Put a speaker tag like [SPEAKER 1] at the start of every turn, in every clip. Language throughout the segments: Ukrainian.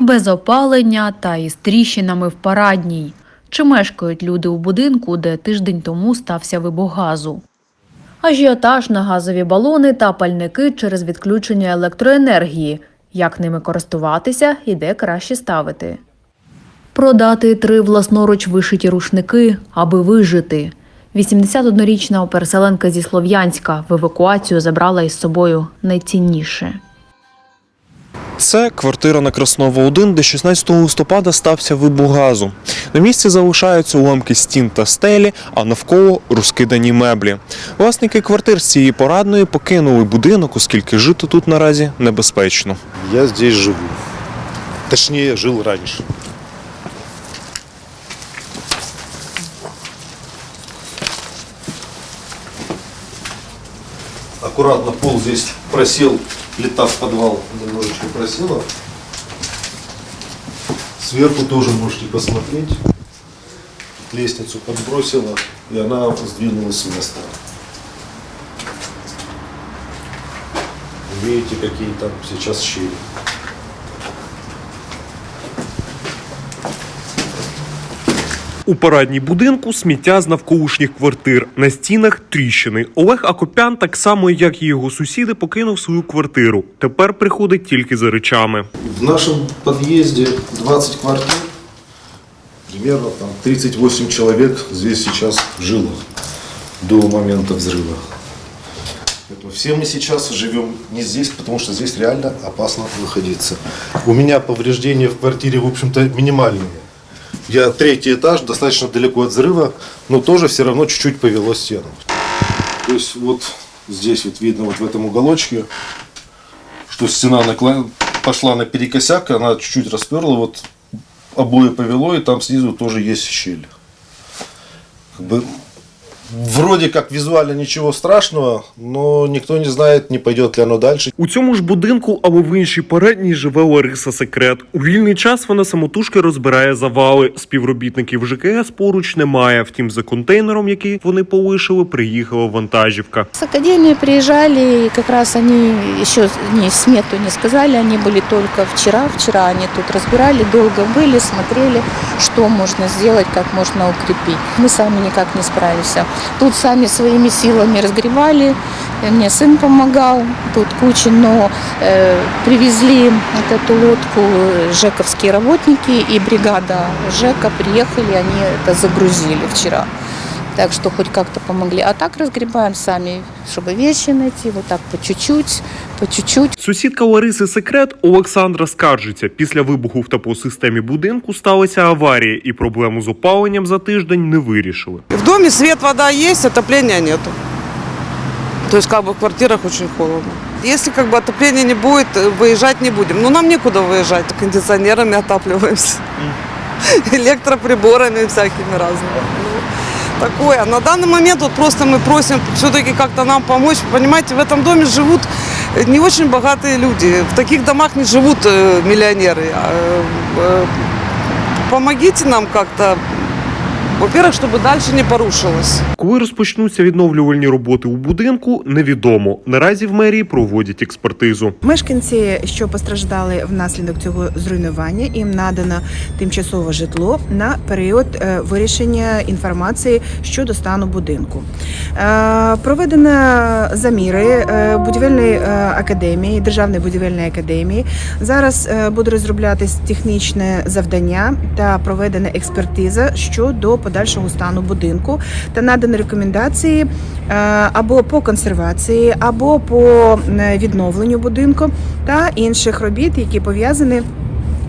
[SPEAKER 1] без опалення та із тріщинами в парадній. Чи мешкають люди у будинку, де тиждень тому стався вибух газу? Ажіотаж на газові балони та пальники через відключення електроенергії. Як ними користуватися і де краще ставити? Продати три власноруч вишиті рушники, аби вижити. 81-річна переселенка зі Слов'янська в евакуацію забрала із собою найцінніше.
[SPEAKER 2] Це квартира на Краснова 1, де 16 листопада стався вибух газу. На місці залишаються уламки стін та стелі, а навколо розкидані меблі. Власники квартир з цієї порадної покинули будинок, оскільки жити тут наразі небезпечно.
[SPEAKER 3] Я здесь живу. Точнее, жил раньше. Аккуратно пол здесь просел, плита в подвал немножечко просела. Сверху тоже можете посмотреть. Лестницу подбросила, и она сдвинулась с места. Видите, какие там сейчас щели.
[SPEAKER 2] У парадній будинку сміття з навколишніх квартир. На стінах тріщини. Олег Акопян, так само як і його сусіди, покинув свою квартиру. Тепер приходить тільки за речами.
[SPEAKER 3] В нашем подъезде 20 квартир, примерно там 38 человек здесь сейчас жило до момента взрыва. Поэтому все мы сейчас живем не здесь, потому что здесь реально опасно находиться. У меня повреждения в квартире, в общем-то, минимальные. Я третий этаж, достаточно далеко от взрыва, но тоже все равно чуть-чуть повело стену. То есть вот здесь вот видно, вот в этом уголочке, что стена накла- пошла на перекосяк, она чуть-чуть расперла, вот обои повело, и там снизу тоже есть щель. Как бы, вроде как визуально ничего страшного, но никто не знает, не пойдет ли оно дальше.
[SPEAKER 2] У цьому ж будинку або в іншій передній живе Лариса Секрет. У вільний час вона самотужки розбирає завали. Співробітників ЖКС поруч немає. Втім, за контейнером, який вони полишили, приїхала вантажівка.
[SPEAKER 4] С академии приезжали, и как раз они еще не смету не сказали, они были только вчера. Вчера они тут разбирали, долго были, смотрели, что можно сделать, как можно укрепить. Мы сами никак не справимся. Тут сами своими силами разгребали, э, мне сын помогал, тут куча, но э, привезли вот эту лодку э, жековские работники и бригада ЖЭКа приехали, они это загрузили вчера. Так что хоть как-то помогли. А так разгребаем сами, чтобы вещи найти, вот так по чуть-чуть, по чуть-чуть.
[SPEAKER 2] Сусідка Лариси Секрет Олександра скаржиться. Після вибуху в теплосистемі будинку сталася аварія, і проблему з опаленням за тиждень не вирішили.
[SPEAKER 5] В доме свет, вода есть, отопления нету. То есть как бы в квартирах очень холодно. Если как бы отопления не будет, э, выезжать не будем. Ну нам некуда выезжать, кондиционерами отапливаемся. Электроприборами всякими разными. Ну, Такое. На данный момент вот просто мы просим все-таки как-то нам помочь. Понимаете, в этом доме живут э, не очень богатые люди. В таких домах не живут э, миллионеры. А, э, Помогите нам как-то, во-первых, чтобы дальше не порушилось.
[SPEAKER 2] Коли розпочнуться відновлювальні роботи у будинку, невідомо. Наразі в мерії проводять експертизу.
[SPEAKER 6] Мешканці, що постраждали внаслідок цього зруйнування, їм надано тимчасове житло на період е, вирішення інформації щодо стану будинку. Е, Проведено заміри е, будівельної академії, державної будівельної академії. Зараз буде розроблятись технічне завдання та проведена експертиза щодо подальшого стану будинку та надані рекомендації е, або по консервації, або по відновленню будинку та інших робіт, які пов'язані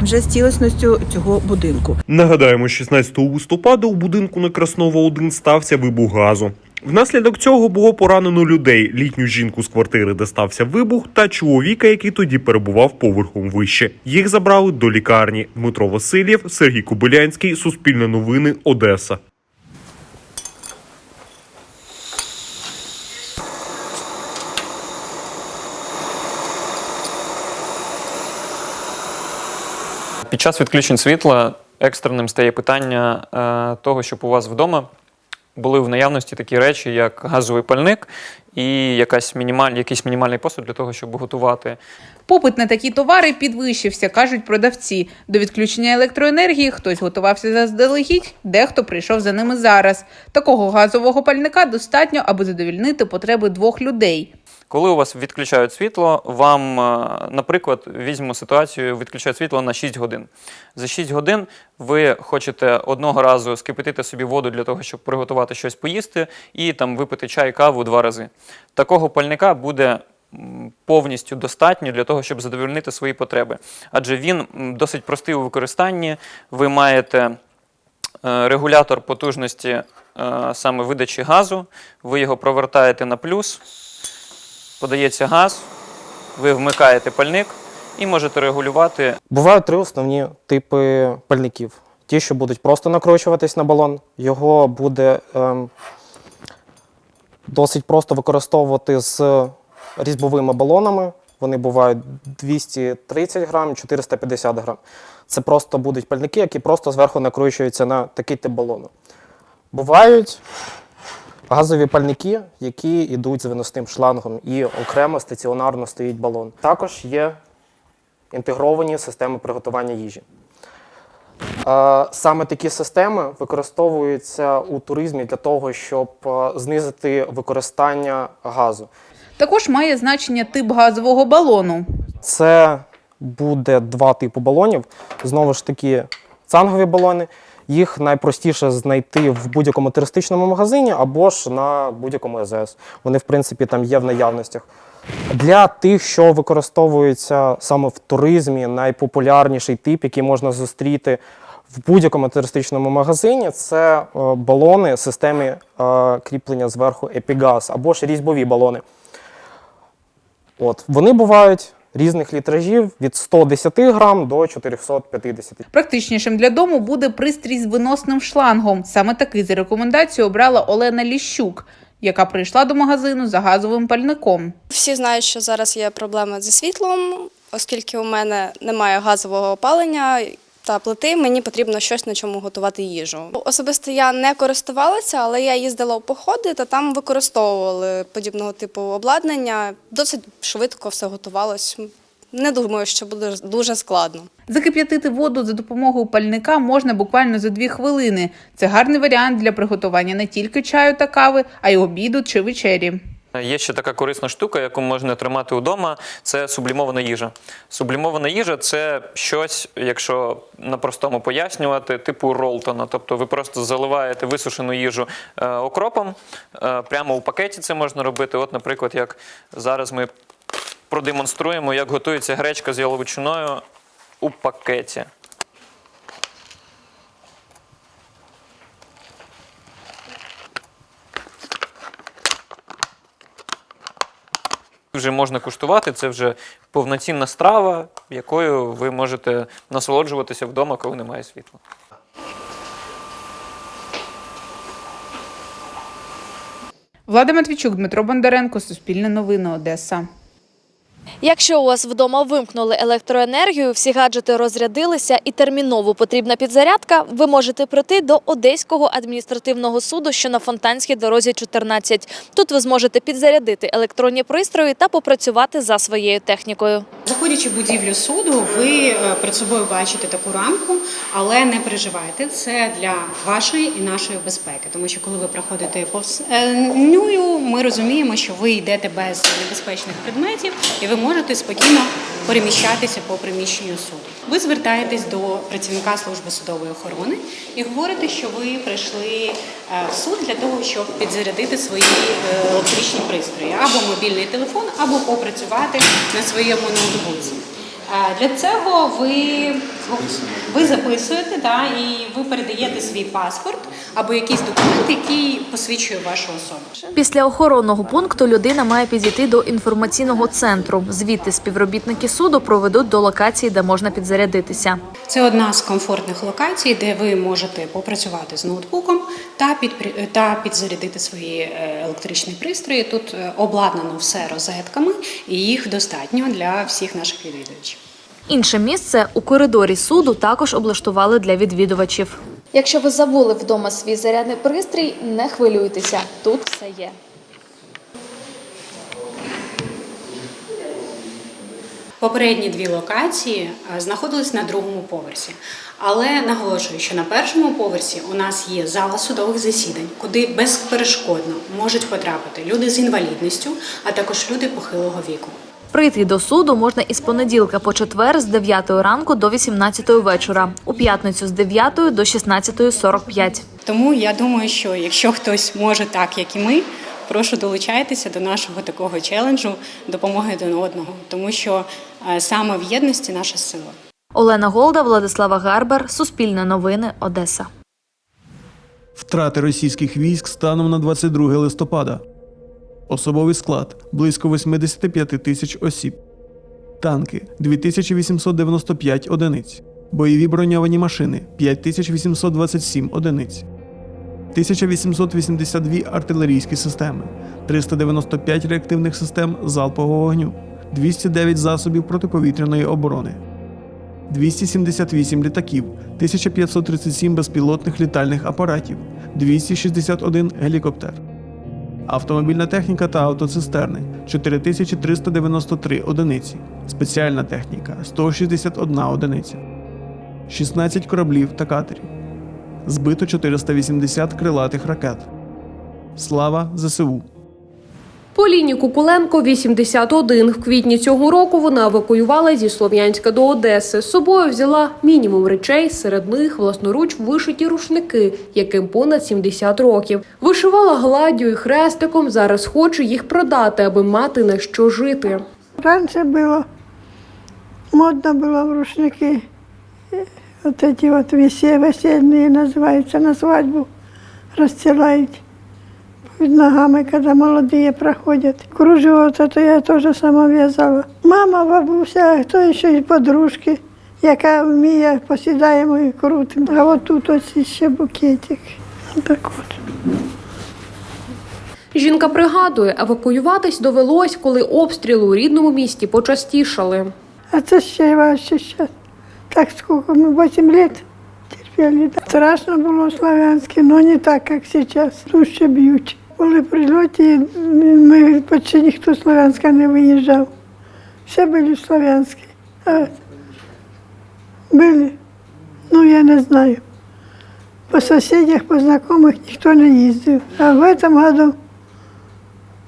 [SPEAKER 6] вже з цілісністю цього будинку.
[SPEAKER 2] Нагадаємо, 16 листопада у будинку на Краснова 1 стався вибух газу. Внаслідок цього було поранено людей: літню жінку з квартири, де стався вибух, та чоловіка, який тоді перебував поверхом вище. Їх забрали до лікарні. Дмитро Васильєв, Сергій Кобилянський, Суспільне новини, Одеса.
[SPEAKER 7] Під час відключень світла екстреним стає питання е, того, щоб у вас вдома були в наявності такі речі, як газовий пальник і якась мінімаль, якийсь мінімальний посуд для того, щоб готувати.
[SPEAKER 8] Попит на такі товари підвищився, кажуть продавці. До відключення електроенергії хтось готувався заздалегідь, дехто прийшов за ними зараз. Такого газового пальника достатньо, аби задовільнити потреби двох людей.
[SPEAKER 7] Коли у вас відключають світло, вам, е, наприклад, візьмемо ситуацію, відключають світло на 6 годин. За 6 годин ви хочете одного разу скипятити собі воду для того, щоб приготувати щось поїсти, і там випити чай, каву два рази. Такого пальника буде повністю достатньо для того, щоб задовольнити свої потреби. Адже він досить простий у використанні. Ви маєте е, регулятор потужності е, саме видачі газу, ви його провертаєте на плюс, подається газ, ви вмикаєте пальник і можете регулювати
[SPEAKER 9] Бувають три основні типи пальників. Ті, що будуть просто накручуватись на балон, його буде ем, досить просто використовувати з різьбовими балонами. Вони бувають 230 грам, 450 грам. Це просто будуть пальники, які просто зверху накручуються на такий тип балону. Бувають газові пальники, які йдуть з виносним шлангом, і окремо стаціонарно стоїть балон. Також є інтегровані системи приготування їжі. Е, Саме такі системи використовуються у туризмі для того, щоб е, знизити використання газу.
[SPEAKER 8] Також має значення тип газового балону.
[SPEAKER 9] Це буде два типи балонів. Знову ж таки, цангові балони. Їх найпростіше знайти в будь-якому туристичному магазині або ж на будь-якому АЗС. Вони, в принципі, там є в наявностях. Для тих, що використовуються саме в туризмі, найпопулярніший тип, який можна зустріти в будь-якому туристичному магазині, це е, балони системи е, кріплення зверху Epigaz або ж різьбові балони. От, вони бувають різних літражів від 110 грам до 450.
[SPEAKER 8] Практичнішим для дому буде пристрій з виносним шлангом. Саме такий за рекомендацією обрала Олена Ліщук, яка прийшла до магазину за газовим пальником.
[SPEAKER 10] Всі знають, що зараз є проблема зі світлом, оскільки у мене немає газового опалення та плити, мені потрібно щось на чому готувати їжу. Особисто я не користувалася, але я їздила у походи та там використовували подібного типу обладнання. Досить швидко все готувалось. Не думаю, що буде дуже складно.
[SPEAKER 8] Закип'ятити воду за допомогою пальника можна буквально за дві хвилини. Це гарний варіант для приготування не тільки чаю та кави, а й обіду чи вечері.
[SPEAKER 7] Є ще така корисна штука, яку можна тримати вдома. Це сублімована їжа. Сублімована їжа це щось, якщо на простому пояснювати, типу ролтона. Тобто ви просто заливаєте висушену їжу е, окропом. Е, прямо у пакеті це можна робити. От, наприклад, як зараз ми продемонструємо, як готується гречка з яловичиною у пакеті. Вже можна куштувати, це вже повноцінна страва, якою ви можете насолоджуватися вдома, коли немає світла.
[SPEAKER 8] Влада Матвійчук, Дмитро Бондаренко, Суспільне новини, Одеса.
[SPEAKER 11] Якщо у вас вдома вимкнули електроенергію, всі гаджети розрядилися і терміново потрібна підзарядка, ви можете прийти до Одеського адміністративного суду, що на Фонтанській дорозі 14. Тут ви зможете підзарядити електронні пристрої та попрацювати за своєю технікою.
[SPEAKER 12] Заходячи в будівлю суду, ви е, перед собою бачите таку рамку, але не переживайте, це для вашої і нашої безпеки. Тому що коли ви проходите повз е, нею, ми розуміємо, що ви йдете без небезпечних предметів і ви можете спокійно переміщатися по приміщенню суду. Ви звертаєтесь до працівника служби судової охорони і говорите, що ви прийшли е, в суд для того, щоб підзарядити свої е, електричні пристрої або мобільний телефон, або попрацювати на своєму ноутбуці. Е, Для цього ви, ви записуєте да, і ви передаєте свій паспорт або якийсь документ, який посвідчує вашу особу.
[SPEAKER 11] Після охоронного пункту людина має підійти до інформаційного центру. Звідти співробітники суду проведуть до локації, де можна підзарядитися.
[SPEAKER 12] Це одна з комфортних локацій, де ви можете попрацювати з ноутбуком та підпри- та підзарядити свої е, електричні пристрої. Тут е, обладнано все розетками, і їх достатньо для всіх наших відвідувачів.
[SPEAKER 11] Інше місце у коридорі суду також облаштували для відвідувачів. Якщо ви забули вдома свій зарядний пристрій, не хвилюйтеся, тут все є.
[SPEAKER 12] Попередні дві локації знаходились на другому поверсі, але наголошую, що на першому поверсі у нас є зала судових засідань, куди безперешкодно можуть потрапити люди з інвалідністю, а також люди похилого віку.
[SPEAKER 11] Прийти до суду можна із понеділка по четвер з 9 ранку до 18 вечора, у п'ятницю з 9 до 16.45.
[SPEAKER 12] Тому я думаю, що якщо хтось може так, як і ми, прошу долучайтеся до нашого такого челенджу допомоги один одного, тому що е, саме в єдності наша сила.
[SPEAKER 11] Олена Голда, Владислава Гарбер, Суспільне новини, Одеса.
[SPEAKER 13] Втрати російських військ станом на 22 листопада. Особовий склад близько 85 тисяч осіб. Танки 2895 одиниць. Бойові броньовані машини 5827 одиниць. 1882 артилерійські системи, 395 реактивних систем залпового вогню, 209 засобів протиповітряної оборони. 278 літаків, 1537 безпілотних літальних апаратів, 261 гелікоптер. Автомобільна техніка та автоцистерни 4393 одиниці, спеціальна техніка 161 одиниця, 16 кораблів та катерів. Збито 480 крилатих ракет. Слава ЗСУ!
[SPEAKER 14] Поліні Кукуленко 81. В квітні цього року вона евакуювала зі Слов'янська до Одеси. З собою взяла мінімум речей, серед них власноруч вишиті рушники, яким понад 70 років. Вишивала гладдю і хрестиком. Зараз хоче їх продати, аби мати на що жити.
[SPEAKER 15] Раньше было модно было в рушники. э, Вот эти вот весе, весельные называются на свадьбу. Расстилают под ногами, когда молодые проходят. Кружево вот это я тоже сама вязала. Мама, бабуся, а хто еще і подружки, яка вміє, посідаємо і крутимо. А от тут ось ще букетик. Так от.
[SPEAKER 14] Жінка пригадує, евакуюватись довелось, коли обстріли у рідному місті почастішали.
[SPEAKER 15] А це ще важче зараз. Так сколько ми 8 лет терпели. Да. Страшно було Славянське, але не так, як зараз. Тут ще б'ють. Були прильоти, ми почти ніхто з Славянська не виїжджав. Все були в Славянське. А були, ну я не знаю. По сусідях, по знайомих ніхто не їздив. А в цьому году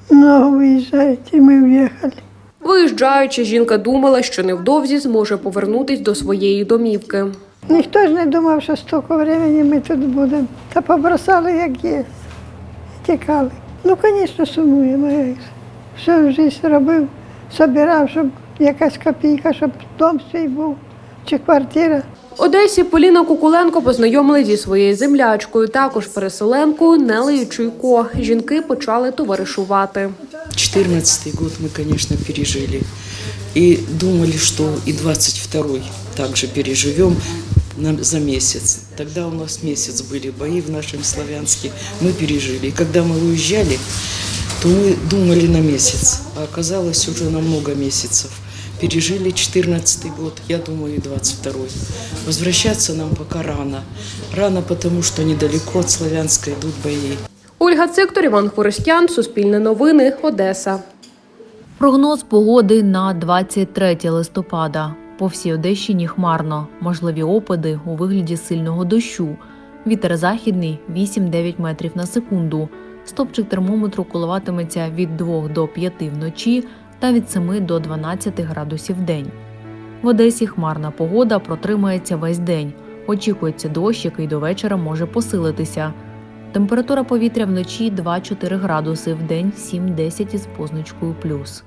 [SPEAKER 15] много виїжджають, і ми в'їхали.
[SPEAKER 14] Виїжджаючи, жінка думала, що невдовзі зможе повернутись до своєї домівки.
[SPEAKER 15] Ніхто ж не думав, що стільки времени ми тут будемо. Та побросали, як є. І тікали. Ну, звісно, сумуємо. Все в житті робив, собирав, щоб якась копійка, щоб дом свій був, чи квартира.
[SPEAKER 14] В Одесі Поліна Кукуленко познайомили зі своєю землячкою, також переселенкою Нелею Чуйко. Жінки почали товаришувати.
[SPEAKER 16] 14 год мы, конечно, пережили. И думали, что и 22-й также переживем на- за месяц. Тогда у нас месяц были бои в нашем Славянске. Мы пережили. И когда мы уезжали, то мы думали на месяц. А оказалось уже на много месяцев. Пережили 14 год, я думаю, и 22-й. Возвращаться нам пока рано. Рано, потому что недалеко от Славянска идут бои.
[SPEAKER 14] Ольга Циктор, Іван Хворостян, Суспільне новини, Одеса.
[SPEAKER 1] Прогноз погоди на 23 листопада. По всій Одещині хмарно, можливі опади у вигляді сильного дощу. Вітер західний 8-9 метрів на секунду. Стопчик термометру коливатиметься від 2 до 5 вночі та від 7 до 12 градусів в день. В Одесі хмарна погода протримається весь день. Очікується дощ, який до вечора може посилитися. Температура повітря вночі 2-4 градуси, в день 7-10 із позначкою плюс.